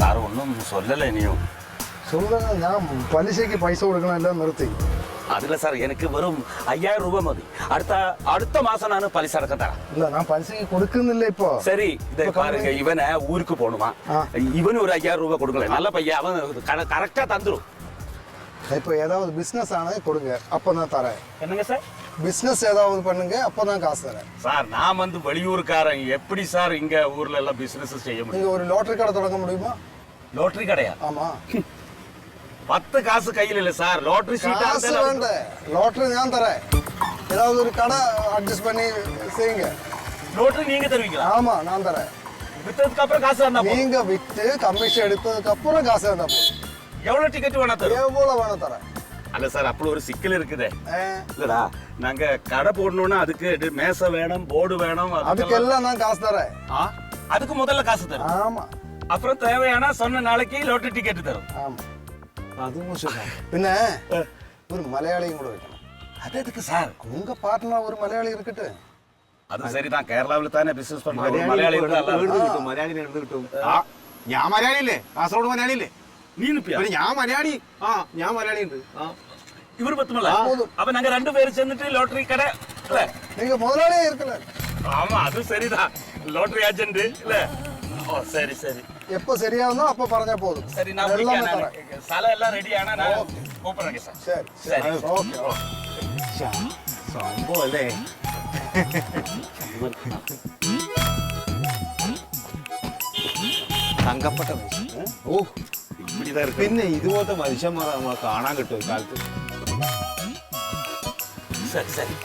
Sir ഒന്നും சொல்லல ഇനിയും சொல்லுங்க ഞാൻ പലിശയ്ക്ക് പൈസ കൊടുക്കണം എല്ലാം നിർത്തി അതില്ല സാർ എനിക്ക് വെറും അയ്യായിരം രൂപ മതി അടുത്ത അടുത്ത മാസം ഞാൻ പലിശ അടക്കം തരാം ഇല്ല ഞാൻ പലിശയ്ക്ക് കൊടുക്കുന്നില്ല ഇപ്പൊ சரி இதை பாருங்க இவனை ஊருக்கு போகணுமா ஆ. இவனு ஒரு ஐயாயிரம் ரூபாய் கொடுக்கல நல்ல பையன் அவன் கரெக்டா தந்துரும் இப்போ ஏதாவது பிஸ்னஸ் ஆனது கொடுங்க அப்போ நான் தரேன் என்னங்க சார் பிஸ்னஸ் ஏதாவது பண்ணுங்க அப்போ தான் காசு தரேன். சார் நான் வந்து வெளியூர்காரன். எப்படி சார் இங்க ஊர்ல எல்லாம் பிசினஸ் செய்ய முடியும்? நீங்கள் ஒரு லாட்டரி கடை தொடங்க முடியுமா? லாட்டரி கடையா? ஆமாம் பத்து காசு கையில் இல்லை சார். லாட்டரி காசு சீட்டா வேண்டாம் லாட்டரி நான் தரேன். ஏதாவது ஒரு கடை அட்ஜஸ்ட் பண்ணி செய்யுங்க. லாட்டரி நீங்க தருவீங்களா? ஆமாம் நான் தரேன். வித்ததுக்கு அப்புறம் காசு வேணா நீங்க விற்று கமிஷன் எடுத்ததுக்கு அப்புறம் காசு வேண்டாம் எவ்வளவு டிக்கெட் வேணா தரும் எவ்வளோ வேணால் தரேன். அல்ல சார் அப்படி ஒரு சிக்கல் இருக்குது இல்லடா நாங்க கடை போடணும்னா அதுக்கு மேசை வேணும் போர்டு வேணும் அதுக்கெல்லாம் நான் காசு தரேன் அதுக்கு முதல்ல காசு தரும் ஆமா அப்புறம் தேவையானா சொன்ன நாளைக்கு லோட்டரி டிக்கெட் தரும் ஆமா அதுவும் சொல்றேன் பின்ன ஒரு மலையாளியும் கூட வைக்கணும் அது எதுக்கு சார் உங்க பார்ட்னர் ஒரு மலையாளி இருக்கட்டு അത് ശരിതാ കേരളാവിൽ തന്നെ ബിസിനസ് പண்றது മലയാളി കിട്ടും മലയാളി കിട്ടും ഞാൻ മലയാളിയില്ലേ കാസർഗോഡ് മലയാളിയില്ലേ നീ ഞാൻ മലയാളി ആ ഞാൻ മലയാളി ഉണ്ട് ആ இவர் பத்துமல்ல அப்ப நாங்க ரெண்டு பேரும் சேர்ந்துட்டு லாட்டரி கடை இல்ல? நீங்க முதலாளியே இருக்கல. ஆமா அது சரிதான். லாட்டரி ஏஜென்ட் இல்ல? ஓ சரி சரி. எப்ப சரியாகுதோ அப்ப പറഞ്ഞാ போதும். சரி நான் எல்லாமே தரேன். சல எல்லாம் ரெடி ஆனா நான் கூப்பிடுறேன் சார் சரி. சரி. ஓகே ஓகே சம்போலே തങ്കപ്പെട്ട ഓ ഇവിടെ പിന്നെ ഇതുപോലത്തെ മനുഷ്യന്മാരെ നമ്മൾ കാണാൻ കിട്ടും കാലത്ത് ಸರಿ ಸರಿ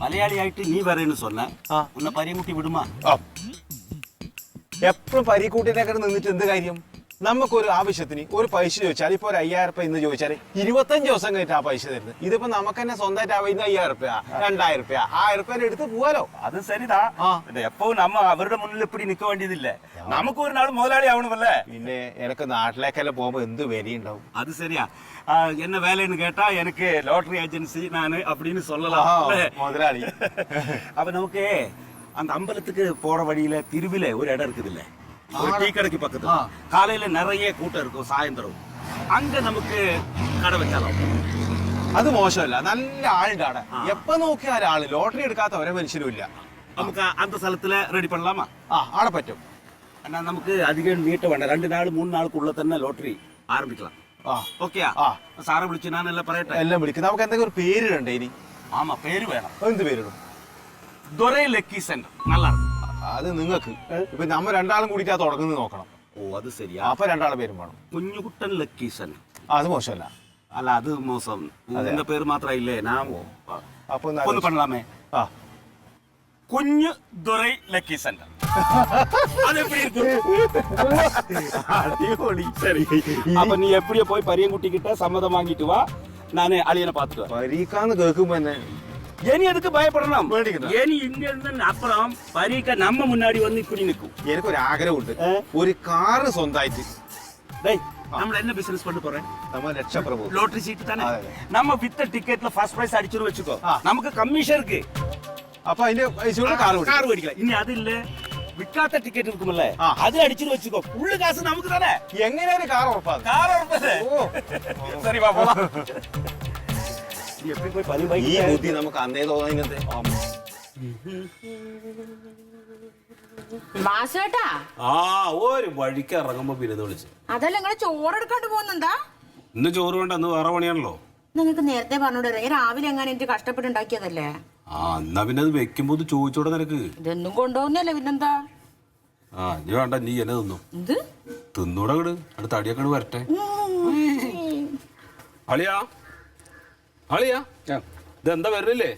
മലയാളിയായിട്ട് നീ പറയുന്നു സ്വന്ന ഒന്ന് പരിമുട്ടി വിടുമാ. എപ്പോഴും പരീക്കൂട്ടിനൊക്കെ നിന്നിട്ട് എന്ത് കാര്യം? നമുക്കൊരു ആവശ്യത്തിന് ഒരു പൈസ ചോദിച്ചാൽ ഇപ്പൊ ഒരു അയ്യായിരം രൂപ ഇന്ന് ചോദിച്ചാൽ ഇരുപത്തഞ്ച് ദിവസം കഴിഞ്ഞിട്ട് ആ പൈസ തരുന്നത് ഇതിപ്പോ നമുക്ക് തന്നെ സ്വന്തമായിട്ട് ആ ഇന്ന് അയ്യായിരം രൂപ രണ്ടായിരം രൂപ ആയിരം രൂപ എടുത്ത് പോവാലോ அது சரிதான் ആ. ഇത് എപ്പോ നമ്മ അവരുടെ മുന്നിൽ ഇപ്പിടി നിൽക്ക വേണ്ടിയതില്ല നമുക്ക് ഒരു നാൾ മുതലാളി ആവണമല്ലേ പിന്നെ എനിക്ക് നാട്ടിലേക്കെല്ലാം പോകുമ്പോ എന്ത് വിലയുണ്ടാവും அது சரியா ஆ, என்ன வேலைன்னு கேட்டா எனக்கு லாட்டரி ஏஜென்சி நானு அப்படின்னு ആ, சொல்லலாம் இல்ல? മുതലാളി அப்ப நமக்கு அந்த அம்பலத்துக்கு போற வழியில திருவில ஒரு இடம் இருக்குது இல்ல ஒரு டீ கடைக்கு பக்கத்துல காலையில நிறைய கூட்டம் இருக்கும் சாயந்தரம் அங்க நமக்கு கடை வச்சாலும் അത് മോശമല്ല. നല്ല ആളുടെ അവിടെ എപ്പോ നോക്കിയാൽ ആൾ. ലോട്ടറി എടുക്കാത്ത ഒരേ മനുഷ്യരും ഇല്ല. നമുക്ക് അന്ത സ്ഥലത്തിൽ റെഡി പണലാമാ? ആ ആടെ പറ്റും. എന്നാ നമുക്ക് അധികം നീട്ട വേണ്ട. രണ്ട് നാൾ തന്നെ ലോട്ടറി ആരംഭിക്കലാം ഓക്കെയാ സാറെ വിളിച്ചു ഞാൻ എല്ലാം പറയട്ടെ? എല്ലാം വിളിക്കും. നമുക്ക് എന്തെങ്കിലും ഒരു പേരിടണ്ടേ ഇനി? ആമാ പേര് വേണം. എന്ത് പേരിടും? Dorai lucky centre. നല്ലതാണ്. അത് നിങ്ങൾക്ക്. ഇപ്പൊ നമ്മ രണ്ടാളും കൂടിയിട്ട് ആ തുടങ്ങുന്നത് നോക്കണം. ഓ അത് ശരിയാ. അപ്പൊ രണ്ടാളെ പേരും വേണം. കുഞ്ഞുകുട്ടൻ ലക്കീസൻ. അത് മോശമല്ല. അല്ല അത് മോശം. എന്റെ പേര് മാത്രമല്ലേ ഞാൻ അപ്പൊ ഒന്ന് പണലാമേ ആ. കുഞ്ഞു ദുരൈ ലക്കീസൻ. അപ്പൊ നീ എപ്പോഴും പോയി எப்படியோ போய் பரியம் குட்டிக்கிட்ட சம்மதம் வாங்கிட்டு അളിയനെ நானே പരീക്കാന്ന് കേൾക്കുമ്പോ തന്നെ இனி எதுக்கு பயப்படணும் வேண்டிக்கிறேன். இனி இங்க இருந்து அப்புறம் பரீக்க நம்ம முன்னாடி வந்து இப்படி நிற்கும் എനിക്കൊരു ആഗ്രഹമുണ്ട് ഏ? ഒരു കാറ് സ്വന്തമായിട്ട് டேய் நம்ம என்ன பிசினஸ் பண்ண போறேன் നമ്മ രക്ഷപ്രഭു ലോട്ടറി സീറ്റ് தானே അതെ, അതെ. நம்ம வித்த டிக்கெட்ல ஃபர்ஸ்ட் பிரைஸ் அடிச்சிரு வச்சுக்கோ ஆ. நமக்கு கமிஷன் இருக்கு അപ്പൊ അതിന്റെ പൈസ കൊണ്ട് കാറ് കൊടുക്കും கார் மேடிக்கலாம் இனி அது இல்ல விக்காத டிக்கெட் இருக்கும்ல ஆ. அது அடிச்சிரு வச்சுக்கோ உள்ள காசு நமக்கு தானே എങ്ങനെ ഒരു കാർ ഉറപ്പാകും கார் உற்பத்தி ഈ ബുദ്ധി നമുക്ക് അന്നേ തോന്നാൻ ഇങ്ങനത്തെ മാസേട്ടാ. ആ ഒരു വഴിക്ക് ഇറങ്ങുമ്പോ പിന്നെ വിളിച്ച്. അതല്ല നിങ്ങൾ ചോറെടുക്കാണ്ട് പോകുന്നുണ്ടാ ഇന്ന് ചോറ് വേണ്ട ഇന്ന് വേറെ പണിയാണല്ലോ. നിങ്ങൾക്ക് നേരത്തെ പറഞ്ഞോണ്ട് ഇറങ്ങി രാവിലെ എങ്ങനെ എനിക്ക് കഷ്ടപ്പെട്ടുണ്ടാക്കിയതല്ലേ? ആ എന്നാ പിന്നെ അത് വെക്കുമ്പോ ചോദിച്ചോടെ നിനക്ക്. ഇതൊന്നും കൊണ്ടുപോകുന്നല്ലേ പിന്നെന്താ? ആ നീ വേണ്ട നീ എന്നെ തിന്നു. എന്ത്? തിന്നൂടെ കിട് അടുത്ത അടിയൊക്കെ വരട്ടെ. അളിയാ. അളിയാ ഇതെന്താ വരില്ലേ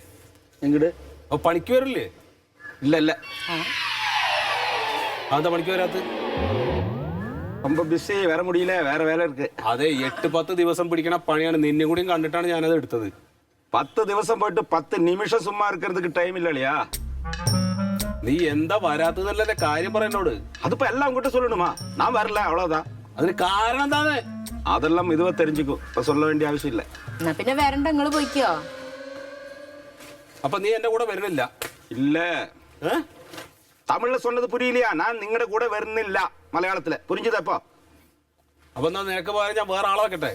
எங்கிட்டு അപ്പൊ പണിക്ക് വരില്ലേ இல்ல இல்ல അതെന്താ പണിക്ക് വരാത്ത ரொம்ப பிஸி வர முடியல வேற வேலை இருக்கு അതെ എട്ട് പത്ത് ദിവസം പിടിക്കണ പണിയാണ് നിന്നെ കൂടിയും കണ്ടിട്ടാണ് ഞാനത് എടുത്തത് பத்து திவசம் போயிட்டு பத்து நிமிஷம் சும்மா இருக்கிறதுக்கு டைம் இல்ல இல்லையா നീ എന്താ വരാത്തതല്ലേ കാര്യം പറയുന്നോട് அதுப்ப எல்லாம் உங்ககிட்ட சொல்லணுமா நான் வரல அவ்வளவுதான் അതിന് കാരണം എന്താണ്? അതെല്ലാം ഇതുവരെ തെരഞ്ഞെടുക്കും. ഇപ്പൊ സ്വല്ല വേണ്ടി ആവശ്യമില്ല. എന്നാ പിന്നെ വരണ്ട നിങ്ങൾ പോയിക്കോ. അപ്പൊ നീ എന്റെ കൂടെ വരുന്നില്ല. ഇല്ലേ. തമിഴിൽ സൊന്നത് പുരിയില്ല. ഞാൻ നിങ്ങളുടെ കൂടെ വരുന്നില്ല മലയാളത്തിൽ. പുരിഞ്ചതപ്പോ അപ്പൊ എന്നാ നിനക്ക് പോയാൽ ഞാൻ വേറെ ആളെ വെക്കട്ടെ?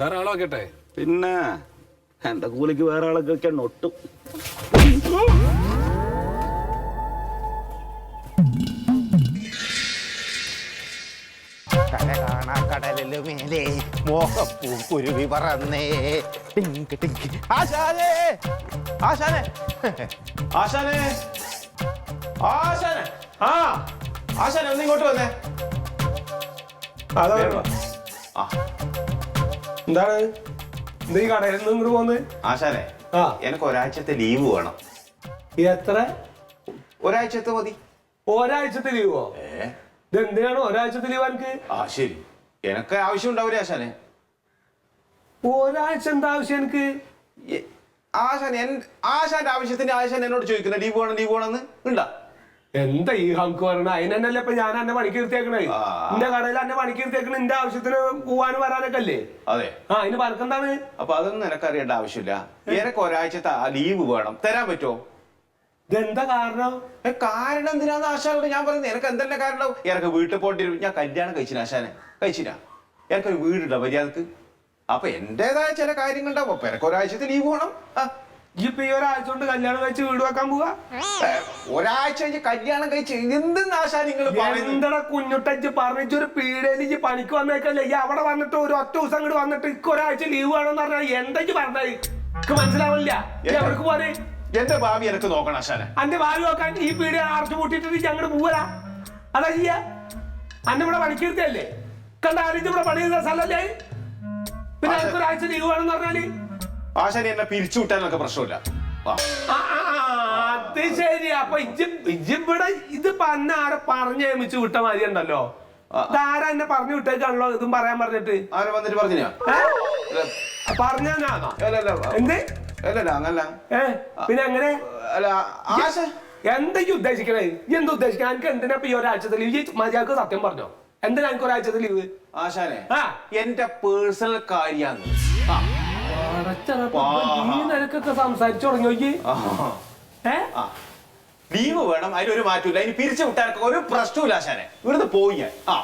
വേറെ ആളെ വെക്കട്ടെ? പിന്നെ എന്റെ കൂലിക്ക് വേറെ ആളൊക്കെ വെക്കാൻ ഒട്ടും. കാണാ കടലിൽ മോഹപ്പൂ കുരുവി പറന്നേ. ടിങ്ക് ടിങ്ക്. ആശാനേ ആശാനേ. ആശാനേ ആശാനേ. ആ ആശാനെ ഒന്ന് ഇങ്ങോട്ട് വന്നേ. അതാ ആ. എന്താണ്? എന്താ ഈ കടയിൽ നിന്ന് പോകുന്നത് ആശാനെ ആ. എനിക്ക് ഒരാഴ്ചത്തെ ലീവ് വേണം. എത്ര? ഒരാഴ്ചത്തെ മതി. ഒരാഴ്ചത്തെ ലീവോ? ഏ? ഇത് എന്തിനാണ് ഒരാഴ്ചത്തെ ലീവ് എനിക്ക്? ആ ശരി. എനക്ക് ആവശ്യം ഉണ്ടാവില്ല ആശാനെ? ഒരാഴ്ച എന്താ ആവശ്യം എനിക്ക്? എ- ആശാൻ എൻ ആശാന്റെ ആവശ്യത്തിന് ആശാൻ എന്നോട് ചോദിക്കുന്ന ലീവ് വേണം ലീവ് വേണമെന്ന് ഉണ്ടാ എന്താ ഈ ഹങ്ക് പറയണ? അതിനല്ലേ ഇപ്പൊ ഞാൻ എന്നെ പണിക്ക് എടുത്തേക്കണേ ആ. എന്റെ കടയിൽ എന്നെ പണിക്ക് എടുത്തേക്കണ എന്റെ ആവശ്യത്തിന് പോവാനും വരാനൊക്കെ അല്ലേ? അതെ. ആ അതിന് പറക്കെന്താണ് അപ്പൊ അതൊന്നും എനക്കറിയേണ്ട ആവശ്യമില്ല. എനക്ക് ഒരാഴ്ചത്തെ ആ ലീവ് വേണം. തരാൻ പറ്റുമോ ഇതെന്താ കാരണം? കാരണം എന്തിനാന്ന് ആശാനോട് ഞാൻ പറയുന്നത്? എനിക്ക് എന്തെല്ലാം കാരണം എനിക്ക് വീട്ടിൽ പോകേണ്ടി വരും ഞാൻ കല്യാണം കഴിച്ചില്ല ആശാനെ. കഴിച്ചില്ല എനിക്കൊരു വീടുണ്ടോ മര്യാദയ്ക്ക്. അപ്പൊ എന്റേതായ ചില കാര്യങ്ങളുണ്ടാവും. അപ്പൊ എനക്ക് ഒരാഴ്ചത്തെ ലീവ് വേണം. ഇപ്പൊ ഈ ഒരാഴ്ച കൊണ്ട് കല്യാണം കഴിച്ച് വീട് വെക്കാൻ പോവാ? ഒരാഴ്ച കഴിഞ്ഞ് കല്യാണം കഴിച്ച് എന്തെന്ന് ആശാ നിങ്ങൾ എന്തടാ കുഞ്ഞുട്ടച്ച് പറഞ്ഞിട്ട് ഒരു പീഡയിൽ ഈ പണിക്ക് വന്നേക്കല്ലേ? ഈ അവിടെ വന്നിട്ട് ഒരു ഒറ്റ ദിവസം അങ്ങോട്ട് വന്നിട്ട് ഇക്ക് ഒരാഴ്ച ലീവ് വേണമെന്ന് പറഞ്ഞാൽ എന്തെങ്കിലും പറഞ്ഞാൽ മനസ്സിലാവില്ല എവിടേക്ക് പോരെ? എന്റെ ഭാവി എനക്ക് നോക്കണം ആശാനെ അന്റെ ഭാവി നോക്കാൻ ഈ വീട് അടച്ചു പൂട്ടിയിട്ട് അങ്ങോട്ട് പോവലാ? അതാ ചെയ്യ. അന്നെ ഇവിടെ പണിക്കെടുത്തല്ലേ കണ്ട ആരും ഇവിടെ പണി ചെയ്ത സ്ഥലല്ലേ? പിന്നെ ഒരാഴ്ച ലീവ് വേണമെന്ന് പറഞ്ഞാൽ? ആശാനെ എന്നെ പിരിച്ചു വിട്ടാനൊക്കെ പ്രശ്നമില്ല. അത് ശരി. അപ്പൊ ഇവിടെ ഇത് പന്ന ആരെ പറഞ്ഞു ഏമിച്ച് വിട്ട മാതിരി ഉണ്ടല്ലോ. ആരാ ഇതാരാ എന്നെ പറഞ്ഞു വിട്ടേക്കാണല്ലോ ഇതും പറയാൻ പറഞ്ഞിട്ട്? ആരെ വന്നിട്ട് പറഞ്ഞാ പറഞ്ഞാ എന്ത്? അല്ലല്ല അങ്ങല്ല ഏ പിന്നെ അങ്ങനെ അല്ല ആശ എന്തൊക്കെ ഉദ്ദേശിക്കണേ? ഈ എന്താ ഉദ്ദേശിക്കണേ? എനിക്ക് എന്തിനാ ഈ ഒരാഴ്ചത്തെ ലീവ് ഈ മര്യാദയ്ക്ക് സത്യം പറഞ്ഞോ. എന്തിനാ എനിക്ക് ഒരാഴ്ചത്തെ ലീവ് ആശാനെ ആ. എന്റെ പേഴ്സണൽ കാര്യാന്ന്. ആ. ഈ നിരക്കൊക്കെ സംസാരിച്ചു ആ. ഏ. ലീവ് വേണം അതിനൊരു മാറ്റമില്ല അതിന് പിരിച്ചു വിട്ടാനൊക്കെ ഒരു പ്രശ്നമില്ല ആശാനെ. ഇവിടുന്ന് പോയി ഞാൻ. ആ.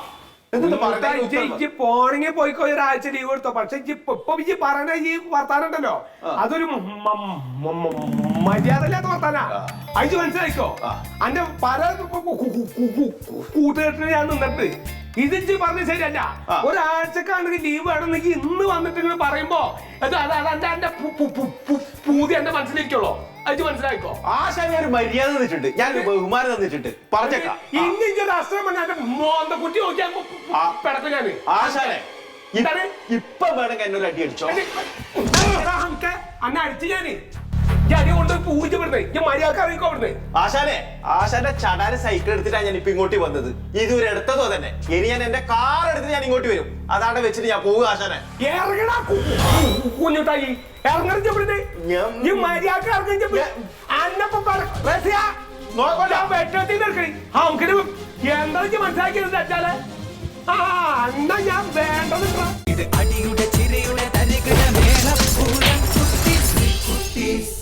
ഇജ്ജ് പോണെങ്കിൽ പോയിക്കോ ഒരാഴ്ച ലീവ് എടുത്തോ പക്ഷെ ഇപ്പൊ ഇജ്ജ് പറയണ ഈ വർത്താനം ഉണ്ടല്ലോ അതൊരു മര്യാദ ഇല്ലാത്ത വർത്താനാ. അയച്ച് മനസ്സിലായിക്കോ. അന്റെ പല കൂട്ടുകെട്ടിന് ഞാൻ നിന്നിട്ട്. ഇത് ഇജ്ജ് പറഞ്ഞ ശരിയല്ല. ഒരാഴ്ചക്കാണെങ്കിൽ ലീവ് വേണമെന്നെങ്കിൽ ഇന്ന് വന്നിട്ട് ഇങ്ങനെ പറയുമ്പോ അത് അത് അത് എന്റെ എന്റെ പു- പു- പു- പു- പൂതി എന്റെ മനസ്സിലിരിക്കുള്ളൂ. അയച്ച് മനസ്സിലാക്കോ ആശാനെ ഒരു മര്യാദ തന്നിട്ടുണ്ട്. ഞാൻ ഒരു ബഹുമാനം തന്നിട്ടുണ്ട്. പറഞ്ഞേക്കാം. ഇന്ന് രാഷ്ട്രീയം പറഞ്ഞ മോന്ത കുട്ടി നോക്കിയാൽ. പിടക്കും ഞാൻ. ആശാനെ ഇ- ഇപ്പൊ വേണമെങ്കിൽ എന്നൊരു അടി അടിച്ചോ? അന്നെ അടിച്ചു ഞാൻ. ആശാനെ ആശാന്റെ ചടാന് സൈക്കിൾ എടുത്തിട്ടാണ് ഞാൻ ഇപ്പൊ ഇങ്ങോട്ട് വന്നത്. ഇതുവരെ എടുത്തതോ തന്നെ. ഇനി ഞാൻ എന്റെ കാർ എടുത്ത് ഞാൻ ഇങ്ങോട്ട് വരും. അതാണ് വെച്ചിട്ട് ഞാൻ പോവുക ആശാനെ. ഇത് അടിയുടെ ചിരിയുടെ തരികിട മേളപ്പൂരം കുട്ടീസ് കുട്ടീസ്.